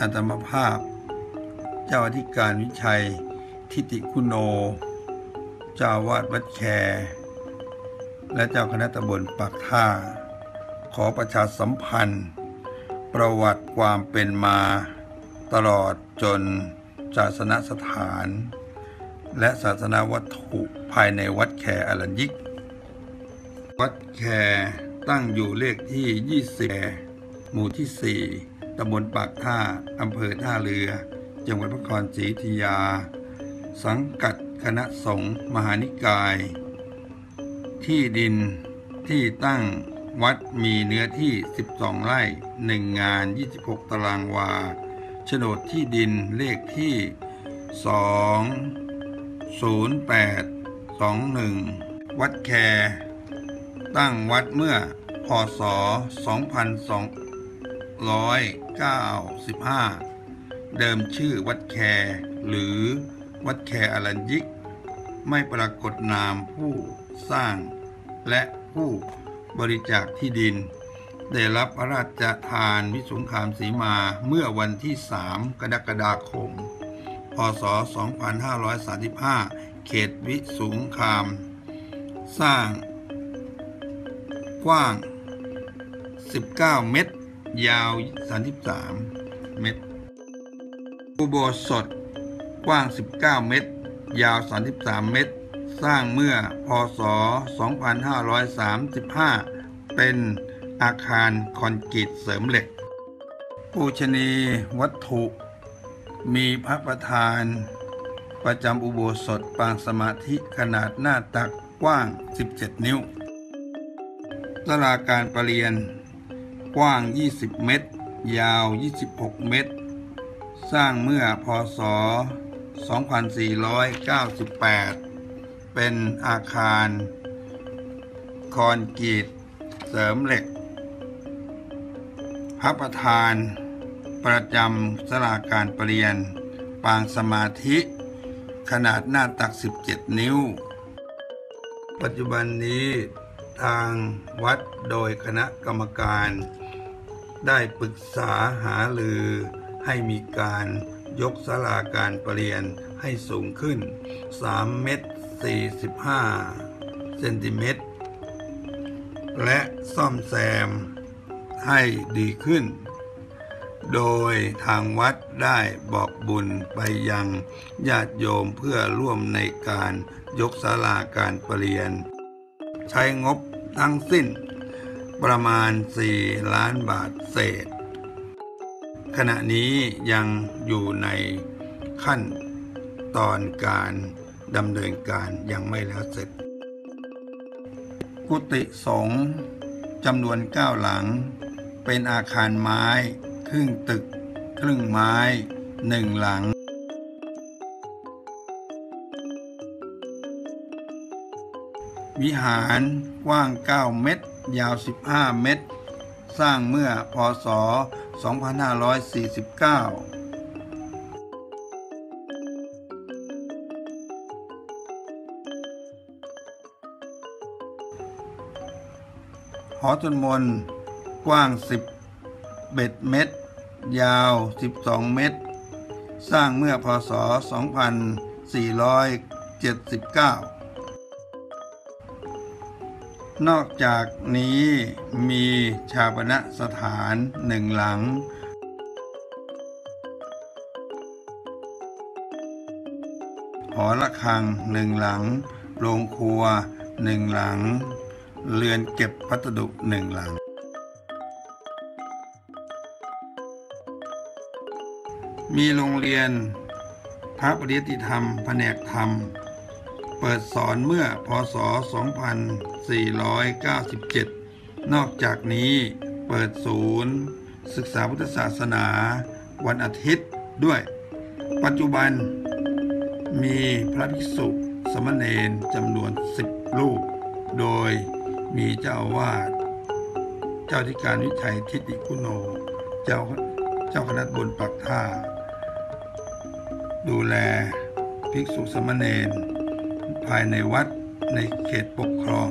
อัตมภาพ เจ้าอธิการวิชัย ทิติคุณโน เจ้าวาดวัดแคและเจ้าคณะตำบลปากท่า ขอประชาสัมพันธ์ ประวัติความเป็นมา ตลอดจนศาสนสถาน และศาสนาวัตถุภายในวัดแคอรัญยิก วัดแคตั้งอยู่เลขที่ 20 หมู่ที่ 4 ตำบลปากท่าอำเภอท่าเรือ จังหวัดพระนครศรีอยุธยา สังกัดคณะสงฆ์มหานิกาย ที่ดินที่ตั้งวัดมีเนื้อที่ 12 ไร่ 1 งาน 26 ตารางวาโฉนดที่ดินเลขที่ 20821 วัดแค ตั้งวัดเมื่อพศ 2 2 2295 เดิมชื่อวัดแคหรือวัดแคอรัญยิก ไม่ปรากฏนามผู้สร้าง และผู้บริจาคที่ดิน ได้รับพระราชทานวิสุงคามสีมาเมื่อวันที่ 3 กรกฎาคม พศ 2535 เขตวิสุงคาม สร้าง กว้าง 19 เมตร ยาว 33 เมตร อุโบสถกว้าง 19 เมตร ยาว 33 เมตร สร้างเมื่อพศ 2535 เป็นอาคารคอนกรีตเสริมเหล็ก ปูชนีวัตถุ มีพระประธาน ประจำอุโบสถปางสมาธิขนาดหน้าตักกว้าง 17 นิ้วตลาการประเรียน กว้าง 20 เมตร ยาว 26 เมตร สร้างเมื่อพศ 2498 เป็นอาคาร คอนกรีตเสริมเหล็ก พระประธาน ประจำสลาการประเรียน ปางสมาธิ ขนาดหน้าตัก 17 นิ้ว ปัจจุบันนี้ทางวัดโดยคณะกรรมการ ได้ปรึกษาหาลือ ให้มีการยกศาลาการประเรียนให้สูงขึ้น 3 เมตร 45 เซนติเมตร และซ่อมแซมให้ดีขึ้น โดยทางวัดได้บอกบุญไปยังญาติโยมเพื่อร่วมในการยกศาลาการประเรียน ใช้งบทั้งสิ้น ประมาณ 4 ล้านบาทเศษ ขณะนี้ยังอยู่ในขั้นตอนการดำเนินการยังไม่แล้วเสร็จ กุฏิสงฆ์จำนวน9หลัง เป็นอาคารไม้ ครึ่งตึก ครึ่งไม้หนึ่งหลัง วิหารกว้าง 9 เมตร ยาว 15 เมตร สร้างเมื่อพศ 2549หอจนมนกว้าง 10เบ็ดเมตร ยาว 12 เมตร สร้างเมื่อพศ 2479 นอกจากนี้มีชาปณสถานหนึ่งหลัง หอระฆังหนึ่งหลัง โรงครัวหนึ่งหลัง เรือนเก็บพัสดุหนึ่งหลัง มีโรงเรียนพระปริยติธรรม แผนกธรรม เปิดสอนเมื่อพศ 2497 นอกจากนี้เปิดศูนย์ ศึกษาพุทธศาสนา วันอาทิตย์ด้วย ปัจจุบันมีพระภิกษุสมณเณรจำนวน 10รูปโดยมีเจ้าวาสเจ้าธิการวิชัยทิติคุโน เจ้าเจ้าคณะบนปักท่า ดูแลภิกษุสมณเณร ภายในวัดในเขตปกครอง